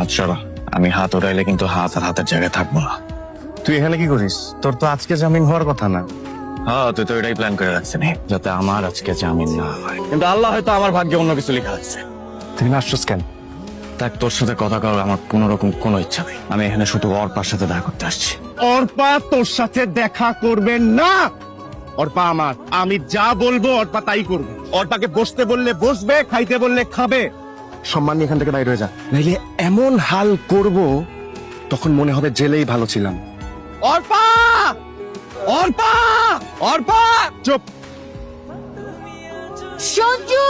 আচ্ছা আমি হাত উড়াইলে কিন্তু হাত আর হাতের জায়গায় থাকব না। তুই এখানে কি করিস? তোর তো আজকে জামিন হওয়ার কথা না। হ্যাঁ তুই তো এটাই প্ল্যান করে রাখছিস যাতে আমার আজকে জামিন না হয়। কিন্তু আল্লাহ হয়তো আমার ভাগ্যে অন্য কিছু লেখা আছে। তুই নাচছস কেন? দেখ তোর সাথে কথা করার আমার কোনো রকম কোনো ইচ্ছা নেই। আমি এখানে শুধু অর্পার সাথে দেখা করতে আসছি। অর্পা তোর সাথে দেখা করবে না। অর্পা আমার আমি যা বলব অর্পা তাই করবে। অর্পাকে বসতে বললে বসবে খাইতে বললে খাবে। সম্মান নিয়ে এখান থেকে বাইরে হয়ে যা নাইলে এমন হাল করব তখন মনে হবে জেলেই ভালো ছিলাম। অর্পা! অর্পা! অর্পা! চুপ। সঞ্জু!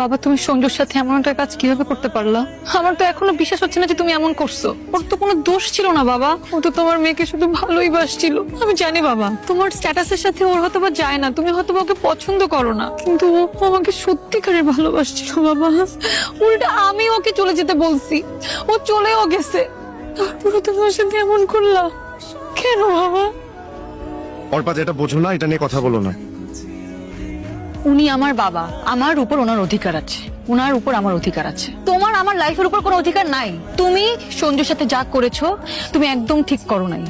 বাবা, তুমি সঞ্জুর সাথে এমন একটা কাজ কীভাবে করতে পারলা? আমার তো এখনও বিশ্বাস হচ্ছে না যে তুমি এমন করছ। ওর তো কোনো দোষ ছিল না, বাবা। ও তো তোমার মেয়েকে শুধু ভালোই বাসছিল। আমি জানি, বাবা, তোমার স্ট্যাটাসের সাথে ওর হয়তো বা যায় না। তুমি হয়তো ওকে পছন্দ করো না। কিন্তু ও আমাকে সত্যিকারের ভালোবাসছিল, বাবা। উল্টা আমি ওকে চলে যেতে বলছি। ও চলেও গেছে। তারপরে তুমি ওর সাথে এমন করলা? কেন, বাবা? অর্পা, যেটা বোঝো না, এটা নিয়ে কথা বলো না। উনি আমার বাবা। আমার উপর ওনার অধিকার আছে। ওনার উপর আমার অধিকার আছে। তোমার আমার লাইফের উপর কোনো অধিকার নাই। তুমি সঞ্জুর সাথে যা করেছ, তুমি একদম ঠিক করো নাই।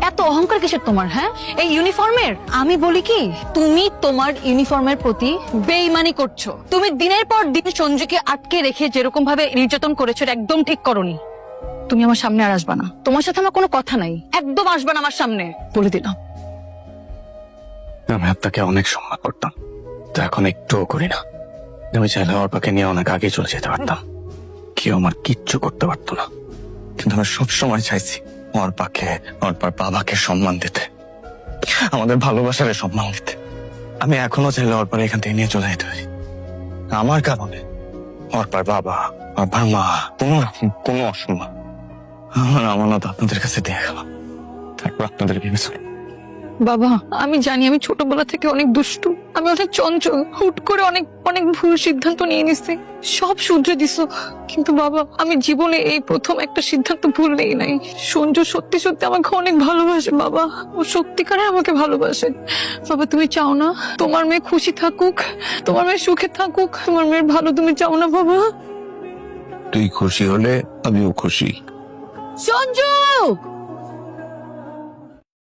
এত অহংকার কিসের তোমার হ্যাঁ? এই ইউনিফর্মের আমি বলি কি, তুমি তোমার ইউনিফর্মের প্রতি বেইমানি করছ। তুমি দিনের পর দিন সঞ্জুকে আটকে রেখে যেরকম ভাবে নির্যাতন করেছ একদম ঠিক করনি। তুমি আমার সামনে আর আসবা না। তোমার সাথে আমার কোনো কথা নাই। একদম আসবা না আমার সামনে। বলে দিলাম। আমি আপনাকে অনেক সম্মান করতাম। তো এখন একটুও করি না। আমি চাইলে অর্পাকে নিয়ে অনেক আগে চলে যেতে পারতাম। কেউ আমার কিচ্ছু করতে পারতো না। কিন্তু আমি সবসময় চাইছি অর্পাকে, অর্পার বাবাকে সম্মান দিতে। আমাদের ভালোবাসারে সম্মান দিতে। আমি এখনও চাইলে অর্পার এখান থেকে নিয়ে চলে যেতে পারি। আমার কারণে অর্পার বাবা, অর্পার মা, কোনো রকম, কোনো অসম্মান আমার আমানত আপনাদের কাছে দিয়ে গেল। তারপর আপনাদের ভেবেছিল বাবা, আমি জানি আমি ছোটবেলা থেকে অনেক দুষ্টু। আমি অনেক চঞ্চল হুট করে অনেক অনেক ভুল সিদ্ধান্ত নিয়ে নিছি। সব শুধরে দিছো। কিন্তু বাবা আমি জীবনে এই প্রথম একটা সিদ্ধান্ত ভুল নেই নাই। সঞ্জু সত্যি সত্যি আমাকে অনেক ভালোবাসে বাবা। ও সত্যিকারে আমাকে ভালোবাসে। বাবা তুমি চাও না? তোমার মেয়ে খুশি থাকুক তোমার মেয়ে সুখে থাকুক তোমার মেয়ের ভালো তুমি চাও না বাবা? তুই খুশি হলে আমিও খুশি। সঞ্জু!